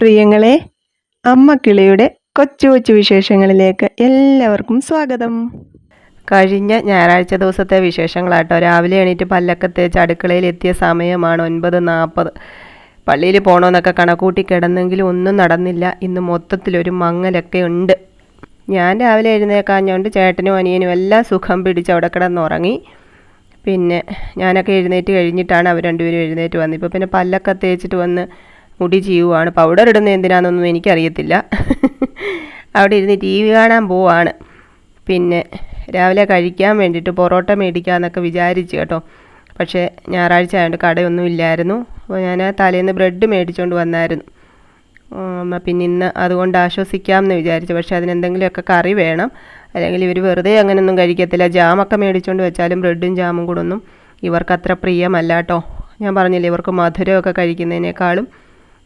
പ്രിയങ്ങളെ അമ്മ കിളിയുടെ കൊച്ചു കൊച്ചു വിശേഷങ്ങളിലേക്ക് എല്ലാവർക്കും സ്വാഗതം. കഴിഞ്ഞ ഞായറാഴ്ച ദിവസത്തെ വിശേഷങ്ങളാട്ടോ. രാവിലെ എണീറ്റ് പല്ലൊക്കെ തേച്ച് അടുക്കളയിൽ എത്തിയ സമയമാണ് ഒൻപത് നാൽപ്പത്. പള്ളിയിൽ പോകണമെന്നൊക്കെ കണക്കൂട്ടി കിടന്നെങ്കിലും ഒന്നും നടന്നില്ല. ഇന്ന് മൊത്തത്തിലൊരു മങ്ങലൊക്കെ ഉണ്ട്. ഞാൻ രാവിലെ എഴുന്നേക്കാഞ്ഞോണ്ട് ചേട്ടനും അനിയനും എല്ലാം സുഖം പിടിച്ച് അവിടെ കിടന്നുറങ്ങി. പിന്നെ ഞാനൊക്കെ എഴുന്നേറ്റ് കഴിഞ്ഞിട്ടാണ് അവർ രണ്ടുപേരും എഴുന്നേറ്റ് വന്നത്. ഇപ്പോൾ പിന്നെ പല്ലൊക്കെ തേച്ചിട്ട് വന്ന് മുടി ചെയ്യുവാണ് പൗഡർ ഇടുന്ന എന്തിനാണെന്നൊന്നും എനിക്കറിയത്തില്ല. അവിടെ ഇരുന്ന് ടി വി കാണാൻ പോവാണ്. പിന്നെ രാവിലെ കഴിക്കാൻ വേണ്ടിയിട്ട് പൊറോട്ട മേടിക്കാമെന്നൊക്കെ വിചാരിച്ചു കേട്ടോ. പക്ഷേ ഞായറാഴ്ച ആയതുകൊണ്ട് കടയൊന്നും ഇല്ലായിരുന്നു. അപ്പോൾ ഞാൻ തലേന്ന് ബ്രെഡ് മേടിച്ചുകൊണ്ട് വന്നായിരുന്നു. പിന്നെ ഇന്ന് അതുകൊണ്ട് ആശ്വസിക്കാം എന്ന് വിചാരിച്ചു. പക്ഷേ അതിനെന്തെങ്കിലുമൊക്കെ കറി വേണം. അല്ലെങ്കിൽ ഇവർ വെറുതെ അങ്ങനെയൊന്നും കഴിക്കത്തില്ല. ജാമൊക്കെ മേടിച്ചുകൊണ്ട് വെച്ചാലും ബ്രെഡും ജാമും കൂടെ ഒന്നും ഇവർക്ക് അത്ര പ്രിയമല്ല കേട്ടോ. ഞാൻ പറഞ്ഞില്ലേ ഇവർക്ക് മധുരമൊക്കെ കഴിക്കുന്നതിനേക്കാളും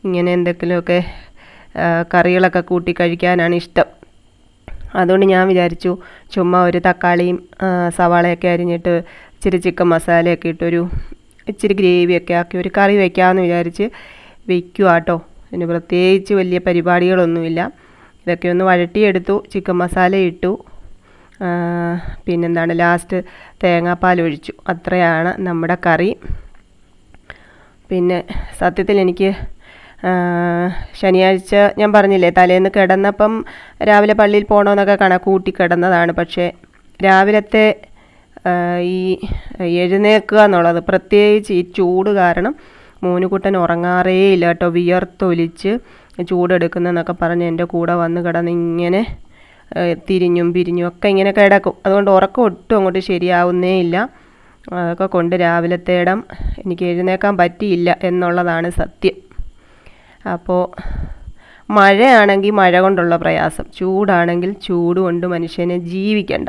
ഇങ്ങനെ എന്തെങ്കിലുമൊക്കെ കറികളൊക്കെ കൂട്ടി കഴിക്കാനാണ് ഇഷ്ടം. അതുകൊണ്ട് ഞാൻ വിചാരിച്ചു ചുമ്മാ ഒരു തക്കാളിയും സവാളയൊക്കെ അരിഞ്ഞിട്ട് ഇച്ചിരി ചിക്കൻ മസാലയൊക്കെ ഇട്ടൊരു ഇച്ചിരി ഗ്രേവിയൊക്കെ ആക്കി ഒരു കറി വയ്ക്കാമെന്ന് വിചാരിച്ച് വെക്കുക കേട്ടോ ഇതിന് പ്രത്യേകിച്ച് വലിയ പരിപാടികളൊന്നുമില്ല. ഇതൊക്കെ ഒന്ന് വഴട്ടിയെടുത്തു ചിക്കൻ മസാല ഇട്ടു. പിന്നെന്താണ് ലാസ്റ്റ് തേങ്ങാപ്പാൽ ഒഴിച്ചു. അത്രയാണ് നമ്മുടെ കറി. പിന്നെ സത്യത്തിൽ എനിക്ക് ശനിയാഴ്ച ഞാൻ പറഞ്ഞില്ലേ തലേന്ന് കിടന്നപ്പം രാവിലെ പള്ളിയിൽ പോകണമെന്നൊക്കെ കണക്കൂട്ടി കിടന്നതാണ്. പക്ഷേ രാവിലത്തെ ഈ എഴുന്നേൽക്കുക എന്നുള്ളത് പ്രത്യേകിച്ച് ഈ ചൂട് കാരണം മൂന്നുകുട്ടൻ ഉറങ്ങാറേ ഇല്ല കേട്ടോ. വിയർത്തൊലിച്ച് ചൂടെടുക്കുന്നതെന്നൊക്കെ പറഞ്ഞ് എന്റെ കൂടെ വന്ന് കിടന്ന് ഇങ്ങനെ തിരിഞ്ഞും പിരിഞ്ഞും ഒക്കെ ഇങ്ങനെ കിടക്കും. അതുകൊണ്ട് ഉറക്കം ഒട്ടും അങ്ങോട്ട് ശരിയാവുന്നേ ഇല്ല. അതൊക്കെ കൊണ്ട് രാവിലത്തേടം എനിക്ക് എഴുന്നേക്കാൻ പറ്റിയില്ല എന്നുള്ളതാണ് സത്യം. അപ്പോൾ മഴയാണെങ്കിൽ മഴ കൊണ്ടുള്ള പ്രയാസം. ചൂടാണെങ്കിൽ ചൂട് കൊണ്ട് മനുഷ്യനെ ജീവിക്കണ്ട.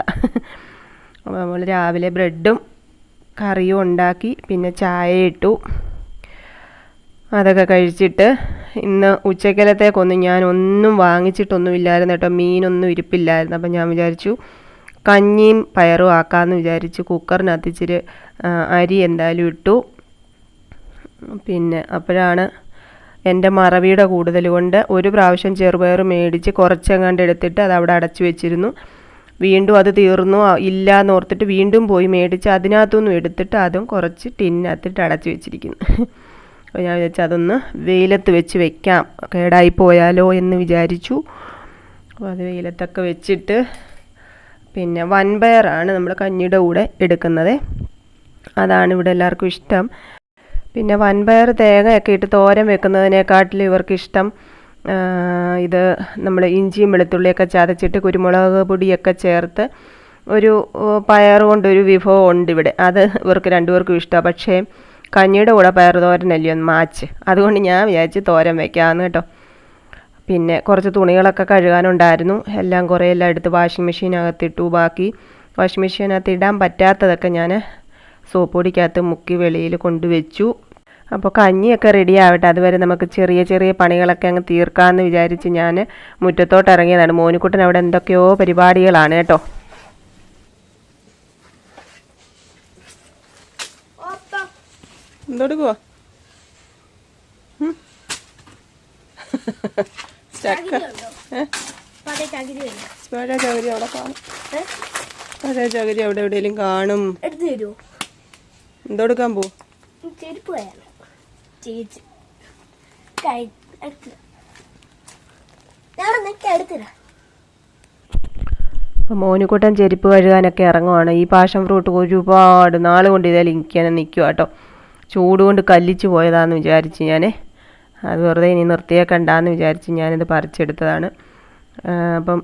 അപ്പോൾ നമ്മൾ രാവിലെ ബ്രെഡും കറിയും ഉണ്ടാക്കി പിന്നെ ചായ ഇട്ടു. അതൊക്കെ കഴിച്ചിട്ട് ഇന്ന് ഉച്ചക്കലത്തേക്കൊന്നും ഞാൻ ഒന്നും വാങ്ങിച്ചിട്ടൊന്നും ഇല്ലായിരുന്നു കേട്ടോ. മീനൊന്നും ഇരിപ്പില്ലായിരുന്നു. അപ്പം ഞാൻ വിചാരിച്ചു കഞ്ഞിയും പയറും ആക്കാമെന്ന് വിചാരിച്ചു കുക്കറിനകത്ത് അരി എന്തായാലും ഇട്ടു. പിന്നെ അപ്പോഴാണ് എന്റെ മറവിയുടെ കൂടുതൽ കൊണ്ട് ഒരു പ്രാവശ്യം ചെറുപയർ മേടിച്ച് കുറച്ചെങ്ങാണ്ട് എടുത്തിട്ട് അത് അവിടെ അടച്ചു വെച്ചിരുന്നു. വീണ്ടും അത് തീർന്നു. ഇല്ല എന്ന് ഓർത്തിട്ട് വീണ്ടും പോയി മേടിച്ച് അതിനകത്തുനിന്നും എടുത്തിട്ട് അതും കുറച്ച് ടിന്നകത്തിട്ട് അടച്ചു വെച്ചിരിക്കുന്നു. അപ്പോൾ ഞാൻ വിചാരിച്ചു അതൊന്ന് വെയിലത്ത് വെച്ച് വെക്കാം. കേടായി പോയാലോ എന്ന് വിചാരിച്ചു. അപ്പോൾ അത് വെയിലത്തൊക്കെ വെച്ചിട്ട് പിന്നെ വൻപയറാണ് നമ്മൾ കഞ്ഞിയുടെ കൂടെ എടുക്കുന്നത്. അതാണ് ഇവിടെ എല്ലാവർക്കും ഇഷ്ടം. പിന്നെ വൻപയർ തേങ്ങയൊക്കെ ഇട്ട് തോരൻ വെക്കുന്നതിനെക്കാട്ടിലും ഇവർക്കിഷ്ടം ഇത് നമ്മൾ ഇഞ്ചിയും വെളുത്തുള്ളിയൊക്കെ ചതച്ചിട്ട് കുരുമുളക് പൊടിയൊക്കെ ചേർത്ത് ഒരു പയർ കൊണ്ടൊരു വിഭവം ഉണ്ട് ഇവിടെ. അത് ഇവർക്ക് രണ്ടുപേർക്കും ഇഷ്ടമാണ് പക്ഷേ കഞ്ഞിയുടെ കൂടെ പയർ തോരനല്ലേ ഒന്ന് മാച്ച്. അതുകൊണ്ട് ഞാൻ വിചാരിച്ച് തോരൻ വെക്കാമെന്ന് കേട്ടോ. പിന്നെ കുറച്ച് തുണികളൊക്കെ കഴുകാനുണ്ടായിരുന്നു. എല്ലാം കുറേ എല്ലാം എടുത്ത് വാഷിംഗ് മെഷീനകത്തിട്ടു. ബാക്കി വാഷിംഗ് മെഷീനകത്ത് ഇടാൻ പറ്റാത്തതൊക്കെ ഞാൻ സോപ്പ് പൊടിക്കകത്ത് മുക്കി വെളിയിൽ കൊണ്ടുവച്ചു. അപ്പോൾ കഞ്ഞിയൊക്കെ റെഡി ആവട്ടെ. അതുവരെ നമുക്ക് ചെറിയ ചെറിയ പണികളൊക്കെ അങ്ങ് തീർക്കാമെന്ന് വിചാരിച്ച് ഞാൻ മുറ്റത്തോട്ട് ഇറങ്ങിയതാണ്. മോനിക്കുട്ടൻ അവിടെ എന്തൊക്കെയോ പരിപാടികളാണ് കേട്ടോ. ചകിരി വരും പഴയ ചകരി അവിടെ കാണും. പഴയ ചകരി അവിടെ എവിടെയെങ്കിലും കാണും. എടുത്തു തരുമോ എന്തെടുക്കാൻ പോവും? ചെരുപ്പ് വേണം ചേച്ചി. മോനുകൂട്ടൻ ചെരുപ്പ് കഴുകാനൊക്കെ ഇറങ്ങുവാണ്. ഈ പാഷൻ ഫ്രൂട്ട് ഒരുപാട് നാൾ കൊണ്ട് ഇതായാലും ഇരിക്കാനും നിൽക്കുക കേട്ടോ. ചൂട് കൊണ്ട് കല്ലിച്ച് പോയതാന്ന് വിചാരിച്ച് ഞാൻ അത് വെറുതെ ഇനി നിർത്തിയേക്കണ്ടെന്ന് വിചാരിച്ച് ഞാനിത് പറിച്ചെടുത്തതാണ്. അപ്പം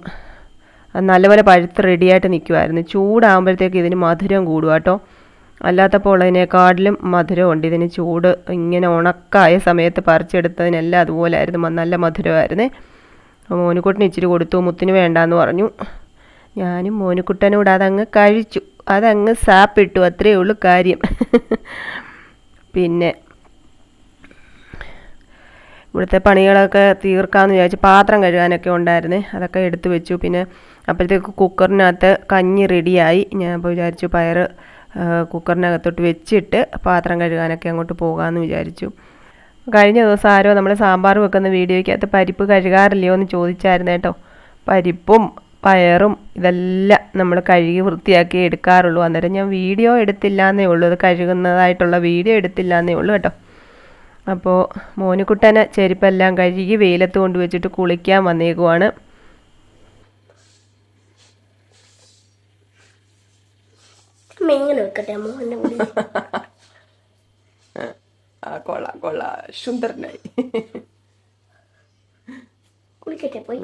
അത് നല്ലപോലെ പഴുത്ത് റെഡിയായിട്ട് നിൽക്കുമായിരുന്നു ചൂടാകുമ്പോഴത്തേക്ക് ഇതിന് മധുരം കൂടുക കേട്ടോ. അല്ലാത്തപ്പോൾ അതിനേക്കാട്ടിലും മധുരമുണ്ട്. ഇതിന് ചൂട് ഇങ്ങനെ ഉണക്കായ സമയത്ത് പറിച്ചെടുത്തതിനെല്ലാം അതുപോലെ ആയിരുന്നു നല്ല മധുരമായിരുന്നേ. മോനുക്കുട്ടന് ഇച്ചിരി കൊടുത്തു. മുത്തിന് വേണ്ടാന്ന് പറഞ്ഞു. ഞാനും മോനുക്കുട്ടനോട് അതങ്ങ് കഴിച്ചു. അതങ്ങ് സാപ്പിട്ടു. അത്രയേ ഉള്ളൂ കാര്യം. പിന്നെ ഇവിടുത്തെ പണികളൊക്കെ തീർക്കാമെന്ന് വിചാരിച്ച് പാത്രം കഴുകാനൊക്കെ ഉണ്ടായിരുന്നേ. അതൊക്കെ എടുത്തു വെച്ചു. പിന്നെ അപ്പോഴത്തേക്ക് കുക്കറിനകത്ത് കഞ്ഞി റെഡിയായി ഞാൻ അപ്പോൾ വിചാരിച്ചു പയർ കുക്കറിനകത്തോട്ട് വെച്ചിട്ട് പാത്രം കഴുകാനൊക്കെ അങ്ങോട്ട് പോകാമെന്ന് വിചാരിച്ചു. കഴിഞ്ഞ ദിവസം ആരോ നമ്മൾ സാമ്പാർ വെക്കുന്ന വീഡിയോയ്ക്കകത്ത് പരിപ്പ് കഴുകാറില്ലയോ എന്ന് ചോദിച്ചായിരുന്നു കേട്ടോ. പരിപ്പും പയറും ഇതെല്ലാം നമ്മൾ കഴുകി വൃത്തിയാക്കി എടുക്കാറുള്ളൂ. അന്നേരം ഞാൻ വീഡിയോ എടുത്തില്ല എന്നേ ഉള്ളൂ. അത് കഴുകുന്നതായിട്ടുള്ള വീഡിയോ എടുത്തില്ല എന്നേ ഉള്ളൂ കേട്ടോ. അപ്പോൾ മോനുകുട്ടനെ ചെരുപ്പെല്ലാം കഴുകി വെയിലത്ത് കൊണ്ടുവച്ചിട്ട് കുളിക്കാൻ വന്നേക്കുവാണ്. മേങ്ങനെ വെക്കട്ടെ മോഹന്റെ കൂടി ആ കൊള്ളാം കൊള്ളാം. സുന്ദരനായി. കുളിക്കട്ടെ പോയി.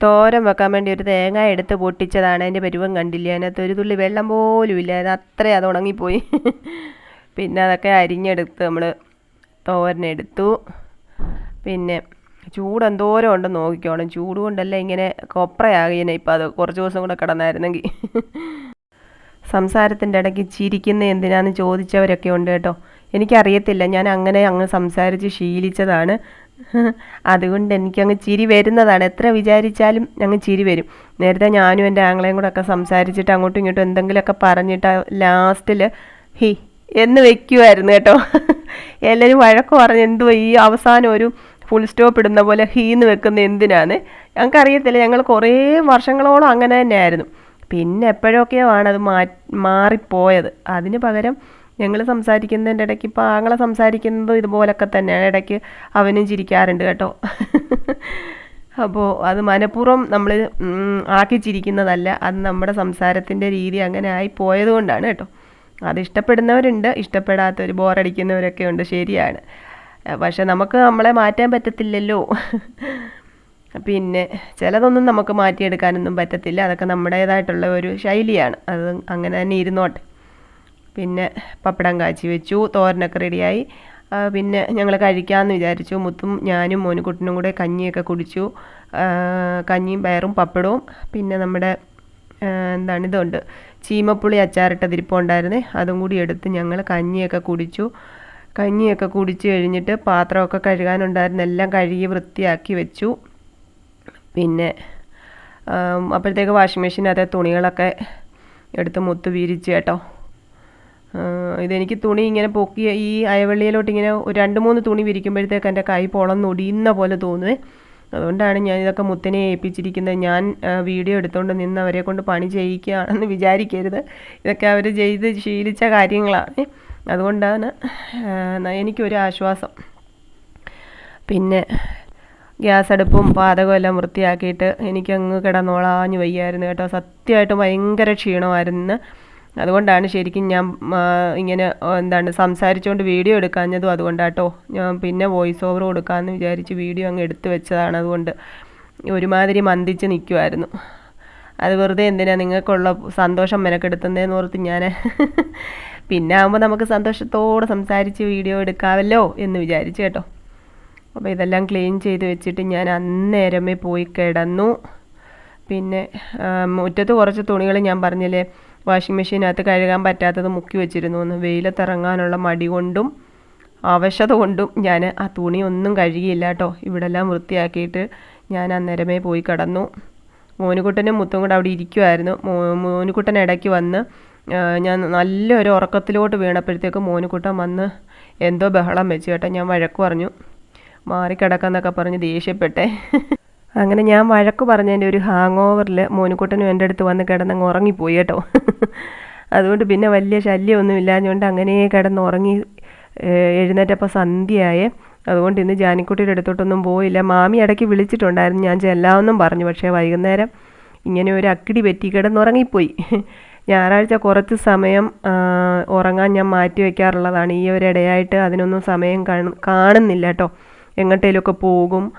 തോരൻ വെക്കാൻ വേണ്ടി ഒരു തേങ്ങ എടുത്ത് പൊട്ടിച്ചതാണ് എന്റെ പരുവം കണ്ടില്ല. അതിനകത്ത് ഒരു തുള്ളി വെള്ളം പോലും ഇല്ല. അത് അത്രയും അത് ഉണങ്ങിപ്പോയി. പിന്നെ അതൊക്കെ അരിഞ്ഞെടുത്ത് നമ്മൾ തോരനെടുത്തു പിന്നെ ചൂട് എന്തോരം ഉണ്ടെന്ന് നോക്കിക്കോണം. ചൂട് കൊണ്ടല്ല ഇങ്ങനെ കൊപ്രയാകിയനെ ഇപ്പം അത് കുറച്ച് ദിവസം കൂടെ കിടന്നായിരുന്നെങ്കിൽ. സംസാരത്തിന്റെ ഇടയ്ക്ക് ചിരിക്കുന്ന എന്തിനാന്ന് ചോദിച്ചവരൊക്കെ ഉണ്ട് കേട്ടോ. എനിക്കറിയത്തില്ല. ഞാൻ അങ്ങനെ അങ്ങ് സംസാരിച്ച് ശീലിച്ചതാണ്. അതുകൊണ്ട് എനിക്കങ്ങ് ചിരി വരുന്നതാണ്. എത്ര വിചാരിച്ചാലും അങ്ങ് ചിരി വരും. നേരത്തെ ഞാനും എന്റെ ആങ്ങളെയും കൂടെ ഒക്കെ സംസാരിച്ചിട്ട് അങ്ങോട്ടും ഇങ്ങോട്ടും എന്തെങ്കിലുമൊക്കെ പറഞ്ഞിട്ട് ലാസ്റ്റിൽ ഹി എന്ന് വെക്കുമായിരുന്നു കേട്ടോ. എല്ലാവരും വഴക്ക് പറഞ്ഞ് എന്തുവാ ഈ അവസാനം ഒരു ഫുൾ സ്റ്റോപ്പ് ഇടുന്ന പോലെ ഹീന്ന് വെക്കുന്ന എന്തിനാണ് ഞങ്ങൾക്കറിയത്തില്ല. ഞങ്ങൾ കുറേ വർഷങ്ങളോളം അങ്ങനെ തന്നെയായിരുന്നു. പിന്നെ എപ്പോഴൊക്കെയോ ആണ് അത് മാ മാറിപ്പോയത്. അതിന് പകരം ഞങ്ങൾ സംസാരിക്കുന്നതിന്റെ ഇടയ്ക്ക് ഇപ്പോൾ ആങ്ങളെ സംസാരിക്കുന്നതും ഇതുപോലൊക്കെ തന്നെയാണ്. ഇടയ്ക്ക് അവനും ചിരിക്കാറുണ്ട് കേട്ടോ. അപ്പോൾ അത് മനഃപൂർവം നമ്മൾ ആക്കി ചിരിക്കുന്നതല്ല. അത് നമ്മുടെ സംസാരത്തിന്റെ രീതി അങ്ങനെ ആയി പോയതുകൊണ്ടാണ് കേട്ടോ. അത് ഇഷ്ടപ്പെടുന്നവരുണ്ട് ഇഷ്ടപ്പെടാത്തവർ ബോറടിക്കുന്നവരൊക്കെ ഉണ്ട്. ശരിയാണ്. പക്ഷെ നമുക്ക് നമ്മളെ മാറ്റാൻ പറ്റത്തില്ലല്ലോ. പിന്നെ ചിലതൊന്നും നമുക്ക് മാറ്റിയെടുക്കാനൊന്നും പറ്റത്തില്ല. അതൊക്കെ നമ്മുടേതായിട്ടുള്ള ഒരു ശൈലിയാണ്. അത് അങ്ങനെ തന്നെ ഇരുന്നോട്ടെ. പിന്നെ പപ്പടം കാച്ചി വെച്ചു തോരനൊക്കെ റെഡിയായി. പിന്നെ ഞങ്ങൾ കഴിക്കാമെന്ന് വിചാരിച്ചു. മുത്തും ഞാനും മോനുകുട്ടനും കൂടെ കഞ്ഞിയൊക്കെ കുടിച്ചു. കഞ്ഞിയും പയറും പപ്പടവും. പിന്നെ നമ്മുടെ എന്താണ് ഇതുണ്ട്. ചീമപ്പുളി അച്ചാറിട്ടതിരിപ്പം ഉണ്ടായിരുന്നു അതും കൂടി എടുത്ത് ഞങ്ങൾ കഞ്ഞിയൊക്കെ കുടിച്ചു. കഞ്ഞിയൊക്കെ കുടിച്ച് കഴിഞ്ഞിട്ട് പാത്രമൊക്കെ കഴുകാനുണ്ടായിരുന്ന എല്ലാം കഴുകി വൃത്തിയാക്കി വെച്ചു. പിന്നെ അപ്പോഴത്തേക്ക് വാഷിംഗ് മെഷീനകത്തെ തുണികളൊക്കെ എടുത്ത് മുത്ത് വിരിച്ച് കേട്ടോ. ഇതെനിക്ക് തുണി ഇങ്ങനെ പൊക്കി ഈ അയവെള്ളിയിലോട്ട് ഇങ്ങനെ ഒരു രണ്ട് മൂന്ന് തുണി വിരിക്കുമ്പോഴത്തേക്ക് എന്റെ കൈ പൊളന്നൊടിയുന്ന പോലെ തോന്നുവേ അതുകൊണ്ടാണ് ഞാൻ ഇതൊക്കെ മുത്തിനെ ഏൽപ്പിച്ചിരിക്കുന്നത്. ഞാൻ വീഡിയോ എടുത്തുകൊണ്ട് നിന്ന് അവരെ കൊണ്ട് പണി ചെയ്യിക്കുകയാണെന്ന് വിചാരിക്കരുത്. ഇതൊക്കെ അവർ ചെയ്ത് ശീലിച്ച കാര്യങ്ങളാണ്. അതുകൊണ്ടാണ് എനിക്കൊരു ആശ്വാസം. പിന്നെ ഗ്യാസ് അടുപ്പും പാചകവും എല്ലാം വൃത്തിയാക്കിയിട്ട് എനിക്കങ്ങ് കിടന്നോളാഞ്ഞു വയ്യായിരുന്നു കേട്ടോ. സത്യമായിട്ടും ഭയങ്കര ക്ഷീണമായിരുന്നു. അതുകൊണ്ടാണ് ശരിക്കും ഞാൻ ഇങ്ങനെ എന്താണ് സംസാരിച്ചുകൊണ്ട് വീഡിയോ എടുക്കാഞ്ഞതും അതുകൊണ്ടാട്ടോ. ഞാൻ പിന്നെ വോയിസ് ഓവർ കൊടുക്കാമെന്ന് വിചാരിച്ച് വീഡിയോ അങ്ങ് എടുത്തു വെച്ചതാണ് അതുകൊണ്ട് ഒരുമാതിരി മന്ദിച്ച് നിൽക്കുമായിരുന്നു അത് വെറുതെ എന്തിനാ നിങ്ങൾക്കുള്ള സന്തോഷം മെനക്കെടുത്തുന്നതെന്ന് ഓർത്ത് ഞാൻ പിന്നെ ആകുമ്പോൾ നമുക്ക് സന്തോഷത്തോടെ സംസാരിച്ച് വീഡിയോ എടുക്കാമല്ലോ എന്ന് വിചാരിച്ചു കേട്ടോ. അപ്പോൾ ഇതെല്ലാം ക്ലീൻ ചെയ്ത് വെച്ചിട്ട് ഞാൻ അന്നേരമേ പോയി കിടന്നു. പിന്നെ മുറ്റത്ത് കുറച്ച് തുണികൾ ഞാൻ പറഞ്ഞില്ലേ വാഷിംഗ് മെഷീനകത്ത് കഴുകാൻ പറ്റാത്തത് മുക്കി വെച്ചിരുന്നു എന്ന് വെയിലത്തിറങ്ങാനുള്ള മടി കൊണ്ടും അവശത കൊണ്ടും ഞാൻ ആ തുണി ഒന്നും കഴുകിയില്ല കേട്ടോ. ഇവിടെ എല്ലാം വൃത്തിയാക്കിയിട്ട് ഞാൻ അന്നേരമേ പോയി കിടന്നു. മോനുകുട്ടനും മുത്തും കൂടെ അവിടെ ഇരിക്കുമായിരുന്നു മോനുകുട്ടൻ ഇടയ്ക്ക് വന്ന് ഞാൻ നല്ലൊരു ഉറക്കത്തിലോട്ട് വീണപ്പോഴത്തേക്ക് മോനുകുട്ടൻ വന്ന് എന്തോ ബഹളം വെച്ച് കേട്ടോ. ഞാൻ വഴക്ക് പറഞ്ഞു. മാറിക്കിടക്കാന്നൊക്കെ പറഞ്ഞ് ദേഷ്യപ്പെട്ടെ. അങ്ങനെ ഞാൻ വഴക്ക് പറഞ്ഞതിന്റെ ഒരു ഹാങ് ഓവറിൽ മോനുകുട്ടനും എന്റെ അടുത്ത് വന്ന് കിടന്നങ്ങ് ഉറങ്ങിപ്പോയി കേട്ടോ. അതുകൊണ്ട് പിന്നെ വലിയ ശല്യമൊന്നും ഇല്ലാഞ്ഞുകൊണ്ട് അങ്ങനെ കിടന്ന് ഉറങ്ങി എഴുന്നേറ്റപ്പോൾ സന്ധ്യയായേ. അതുകൊണ്ട് ഇന്ന് ജാനിക്കുട്ടിയുടെ അടുത്തോട്ടൊന്നും പോയില്ല. മാമി ഇടയ്ക്ക് വിളിച്ചിട്ടുണ്ടായിരുന്നു. ഞാൻ ചെല്ലാമെന്നും പറഞ്ഞു. പക്ഷേ വൈകുന്നേരം ഇങ്ങനെ ഒരു അക്കിടി പറ്റി കിടന്നുറങ്ങിപ്പോയി. ഞായറാഴ്ച കുറച്ച് സമയം ഉറങ്ങാൻ ഞാൻ മാറ്റി വയ്ക്കാറുള്ളതാണ് ഈ ഒരു ഇടയായിട്ട് അതിനൊന്നും സമയം കാണുന്നില്ല കേട്ടോ. എങ്ങോട്ടേലുമൊക്കെ പോകും.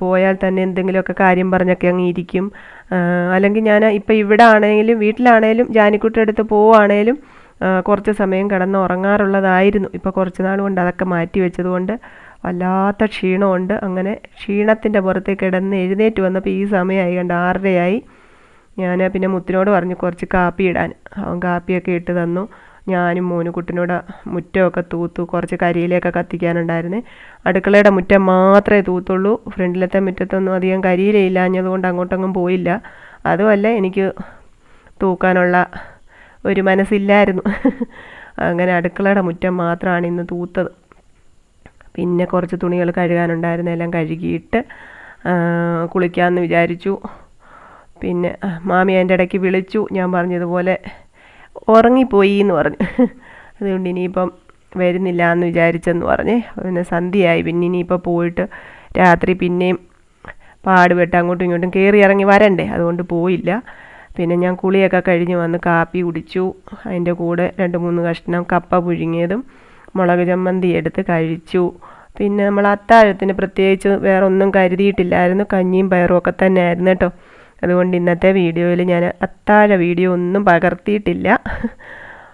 പോയാൽ തന്നെ എന്തെങ്കിലുമൊക്കെ കാര്യം പറഞ്ഞൊക്കെ അങ്ങ് ഇരിക്കും. അല്ലെങ്കിൽ ഞാൻ ഇപ്പം ഇവിടെ ആണെങ്കിലും വീട്ടിലാണേലും ജാനിക്കുട്ടിയുടെ അടുത്ത് പോവുകയാണേലും കുറച്ച് സമയം കിടന്ന് ഉറങ്ങാറുള്ളതായിരുന്നു. ഇപ്പോൾ കുറച്ച് നാൾ കൊണ്ട് അതൊക്കെ മാറ്റി വെച്ചതുകൊണ്ട് വല്ലാത്ത ക്ഷീണമുണ്ട്. അങ്ങനെ ക്ഷീണത്തിന്റെ പുറത്ത് കിടന്ന് എഴുന്നേറ്റ് വന്നപ്പോൾ ഈ സമയമായി കണ്ട് ആറരയായി. ഞാൻ പിന്നെ മുത്തിനോട് പറഞ്ഞു കുറച്ച് കാപ്പി ഇടാൻ. അവൻ കാപ്പിയൊക്കെ ഇട്ട് തന്നു. ഞാനും മോനും കുട്ടിനോട് മുറ്റമൊക്കെ തൂത്തു കുറച്ച് കരിയിലൊക്കെ കത്തിക്കാനുണ്ടായിരുന്നു. അടുക്കളയുടെ മുറ്റം മാത്രമേ തൂത്തുള്ളൂ. ഫ്രണ്ടിലത്തെ മുറ്റത്തൊന്നും അധികം കരിയിലയില്ലാഞ്ഞതുകൊണ്ട് അങ്ങോട്ടൊന്നും പോയില്ല. അതുമല്ല എനിക്ക് തൂക്കാനുള്ള ഒരു മനസ്സില്ലായിരുന്നു. അങ്ങനെ അടുക്കളയുടെ മുറ്റം മാത്രമാണ് ഇന്ന് തൂത്തത്. പിന്നെ കുറച്ച് തുണികൾ കഴുകാനുണ്ടായിരുന്നു. എല്ലാം കഴുകിയിട്ട് കുളിക്കാമെന്ന് വിചാരിച്ചു. പിന്നെ മാമി അതിന്റെ ഇടയ്ക്ക് വിളിച്ചു. ഞാൻ പറഞ്ഞതുപോലെ ഉറങ്ങിപ്പോയി എന്ന് പറഞ്ഞു. അതുകൊണ്ട് ഇനിയിപ്പം വരുന്നില്ല എന്ന് വിചാരിച്ചെന്ന് പറഞ്ഞേ പിന്നെ സന്ധ്യയായി. പിന്നെ ഇനിയിപ്പോൾ പോയിട്ട് രാത്രി പിന്നെയും പാടുപെട്ട് അങ്ങോട്ടും ഇങ്ങോട്ടും കയറി ഇറങ്ങി വരണ്ടേ? അതുകൊണ്ട് പോയില്ല. പിന്നെ ഞാൻ കുളിയൊക്കെ കഴിഞ്ഞ് വന്ന് കാപ്പി കുടിച്ചു. അതിന്റെ കൂടെ രണ്ട് മൂന്ന് കഷ്ണം കപ്പ പുഴുങ്ങിയതും മുളക് ചമ്മന്തി എടുത്ത് കഴിച്ചു. പിന്നെ നമ്മൾ അത്താഴത്തിന് പ്രത്യേകിച്ച് വേറെ ഒന്നും കരുതിയിട്ടില്ലായിരുന്നു. കഞ്ഞിയും പയറും ഒക്കെ തന്നെ ആയിരുന്നു കേട്ടോ. അതുകൊണ്ട് ഇന്നത്തെ വീഡിയോയിൽ ഞാൻ അത്താഴ വീഡിയോ ഒന്നും പകർത്തിയിട്ടില്ല.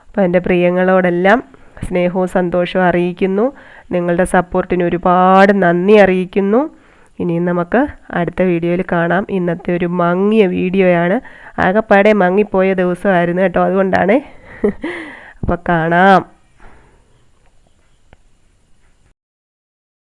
അപ്പോൾ എന്റെ പ്രിയങ്ങളോടെല്ലാം സ്നേഹവും സന്തോഷവും അറിയിക്കുന്നു. നിങ്ങളുടെ സപ്പോർട്ടിന് ഒരുപാട് നന്ദി അറിയിക്കുന്നു. ഇനിയും നമുക്ക് അടുത്ത വീഡിയോയിൽ കാണാം. ഇന്നത്തെ ഒരു മങ്ങിയ വീഡിയോയാണ്. ആകെപ്പാടെ മങ്ങിപ്പോയ ദിവസമായിരുന്നു കേട്ടോ അതുകൊണ്ടാണ്. അപ്പോൾ കാണാം.